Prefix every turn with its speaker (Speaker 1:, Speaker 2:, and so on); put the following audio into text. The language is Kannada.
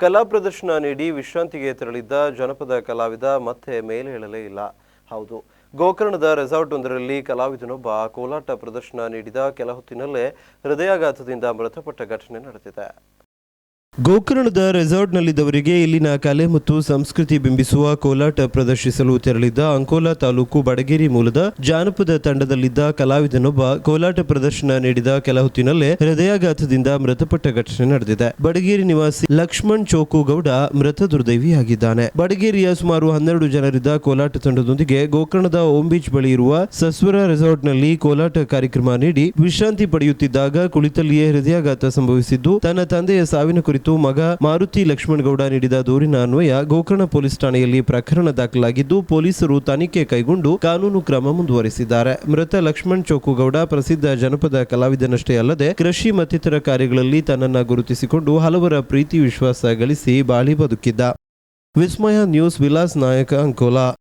Speaker 1: ಕಲಾ ಪ್ರದರ್ಶನ ನೀಡಿ ವಿಶ್ರಾಂತಿಗೆ ತೆರಳಿದ್ದ ಜನಪದ ಕಲಾವಿದ ಮತ್ತೆ ಮೇಲೇಳಲೇ ಇಲ್ಲ. ಹೌದು, ಗೋಕರ್ಣದ ರೆಸಾರ್ಟ್ ಒಂದರಲ್ಲಿ ಕಲಾವಿದನೊಬ್ಬ ಕೋಲಾಟ ಪ್ರದರ್ಶನ ನೀಡಿದ ಕೆಲ ಹೊತ್ತಿನಲ್ಲೇ ಹೃದಯಾಘಾತದಿಂದ ಮೃತಪಟ್ಟ ಘಟನೆ ನಡೆದಿದೆ. ಗೋಕರ್ಣದ ರೆಸಾರ್ಟ್ನಲ್ಲಿದ್ದವರಿಗೆ ಇಲ್ಲಿನ ಕಲೆ ಮತ್ತು ಸಂಸ್ಕೃತಿ ಬಿಂಬಿಸುವ ಕೋಲಾಟ ಪ್ರದರ್ಶಿಸಲು ತೆರಳಿದ್ದ ಅಂಕೋಲಾ ತಾಲೂಕು ಬಡಗೇರಿ ಮೂಲದ ಜಾನಪದ ತಂಡದಲ್ಲಿದ್ದ ಕಲಾವಿದನೊಬ್ಬ ಕೋಲಾಟ ಪ್ರದರ್ಶನ ನೀಡಿದ ಕೆಲ ಹೊತ್ತಿನಲ್ಲೇ ಹೃದಯಾಘಾತದಿಂದ ಮೃತಪಟ್ಟ ಘಟನೆ ನಡೆದಿದೆ. ಬಡಗೇರಿ ನಿವಾಸಿ ಲಕ್ಷ್ಮಣ್ ಚೋಕುಗೌಡ ಮೃತ ದುರ್ದೈವಿಯಾಗಿದ್ದಾನೆ. ಬಡಗೇರಿಯ ಸುಮಾರು ಹನ್ನೆರಡು ಜನರಿದ್ದ ಕೋಲಾಟ ತಂಡದೊಂದಿಗೆ ಗೋಕರ್ಣದ ಓಂ ಬೀಚ್ ಬಳಿ ಇರುವ ಸಸ್ವರ ರೆಸಾರ್ಟ್ನಲ್ಲಿ ಕೋಲಾಟ ಕಾರ್ಯಕ್ರಮ ನೀಡಿ ವಿಶ್ರಾಂತಿ ಪಡೆಯುತ್ತಿದ್ದಾಗ ಕುಳಿತಲ್ಲಿಯೇ ಹೃದಯಾಘಾತ ಸಂಭವಿಸಿದ್ದು, ತನ್ನ ತಂದೆಯ ಸಾವಿನ ಕುರಿತು ಮಗ ಮಾರುತಿ ಲಕ್ಷ್ಮಣಗೌಡ ನೀಡಿದ ದೂರಿನ ಅನ್ವಯ ಗೋಕರ್ಣ ಪೊಲೀಸ್ ಠಾಣೆಯಲ್ಲಿ ಪ್ರಕರಣ ದಾಖಲಾಗಿದ್ದು, ಪೊಲೀಸರು ತನಿಖೆ ಕೈಗೊಂಡು ಕಾನೂನು ಕ್ರಮ ಮುಂದುವರೆಸಿದ್ದಾರೆ. ಮೃತ ಲಕ್ಷ್ಮಣ್ ಚೋಕುಗೌಡ ಪ್ರಸಿದ್ಧ ಜನಪದ ಕಲಾವಿದನಷ್ಟೇ ಅಲ್ಲದೆ, ಕೃಷಿ ಮತ್ತಿತರ ಕಾರ್ಯಗಳಲ್ಲಿ ತನ್ನನ್ನು ಗುರುತಿಸಿಕೊಂಡು ಹಲವರ ಪ್ರೀತಿ ವಿಶ್ವಾಸ ಗಳಿಸಿ ಬಾಳಿ ಬದುಕಿದ್ದ. ವಿಸ್ಮಯ ನ್ಯೂಸ್, ವಿಲಾಸ್ ನಾಯಕ ಅಂಕೋಲಾ